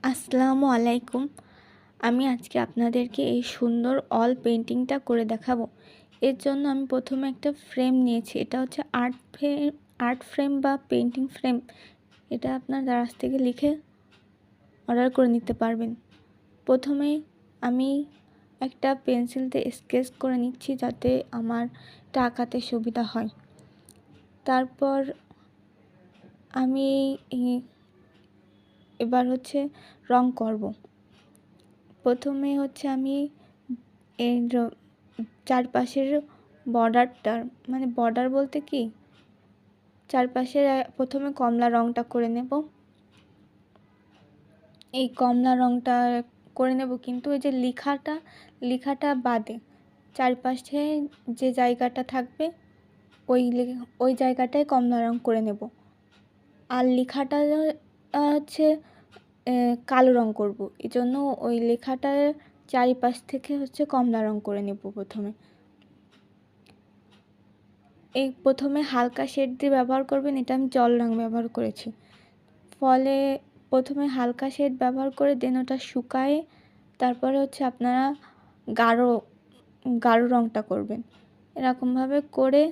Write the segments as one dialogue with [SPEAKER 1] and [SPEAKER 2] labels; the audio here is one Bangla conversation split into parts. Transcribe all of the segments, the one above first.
[SPEAKER 1] আসসালামু আলাইকুম। আমি আজকে আপনাদেরকে এই সুন্দর অল পেন্টিংটা করে দেখাবো। এর জন্য আমি প্রথমে একটা ফ্রেম নিয়েছি। এটা হচ্ছে আর্ট ফ্রেম আর্ট ফ্রেম বা পেন্টিং ফ্রেম এটা আপনার দারাজ থেকে লিখে অর্ডার করে নিতে পারবেন। প্রথমে আমি একটা পেন্সিল দিয়ে স্কেচ করে নিচ্ছি যাতে আমার টাকাতে সুবিধা হয়। তারপর আমি এবার হচ্ছে রং করব। প্রথমে হচ্ছে আমি এই চারপাশের বর্ডারটার মানে বর্ডার বলতে কি? চারপাশের, প্রথমে কমলা রংটা করে নেব। এই কমলা রংটা করে নেব কিন্তু এই যে লেখাটা লেখাটা বাদে। চারপাশে যে জায়গাটা থাকবে, ওই ওই জায়গাটায় কমলা রং করে নেব। আর লেখাটা হচ্ছে কালো রং করব। এই জন্য ওই লেখাটার চারিপাশ থেকে হচ্ছে কমলা রং করে নেব প্রথমে। এই প্রথমে হালকা শেড দিয়ে ব্যবহার করবেন, এটা আমি জল রং ব্যবহার করেছি। ফলে প্রথমে হালকা শেড ব্যবহার করে দেন ওটা শুকায়ে, তারপরে হচ্ছে আপনারা গাঢ় গাঢ় রংটা করবেন। এরকমভাবে করে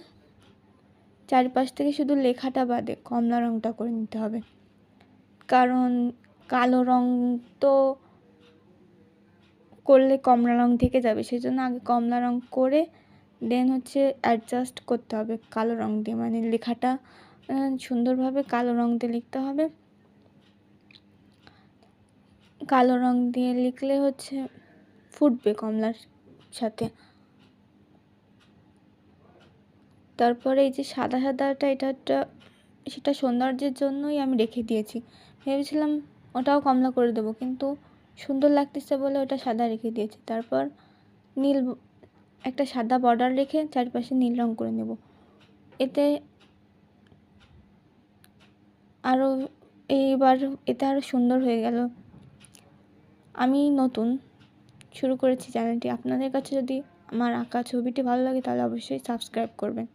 [SPEAKER 1] চারিপাশ থেকে শুধু লেখাটা বাদে কমলা রংটা করে নিতে হবে। কারণ কালো রং তো করলে কমলা রং থেকে যাবে। সেই জন্য আগে কমলা রং করে দেন হচ্ছে অ্যাডজাস্ট করতে হবে কালো রং দিয়ে। মানে লেখাটা সুন্দরভাবে কালো রং দিয়ে লিখতে হবে। কালো রং দিয়ে লিখলে হচ্ছে ফুটবে কমলার সাথে। তারপরে এই যে সাদা সাদাটা, এটা একটা, সেটা সৌন্দর্যের জন্যই আমি রেখে দিয়েছি। ভেবেছিলাম ওটাও কমলা করে দেবো। কিন্তু সুন্দর লাগতেছে বলে ওটা সাদা রেখে দিয়েছি। তারপর নীল একটা সাদা বর্ডার রেখে চারপাশে নীল রং করে নেব। এতে আরও এইবার এতে আরও সুন্দর হয়ে গেল। আমি নতুন শুরু করেছি চ্যানেলটি আপনাদের কাছে যদি আমার আঁকা ছবিটি ভালো লাগে তাহলে অবশ্যই সাবস্ক্রাইব করবেন।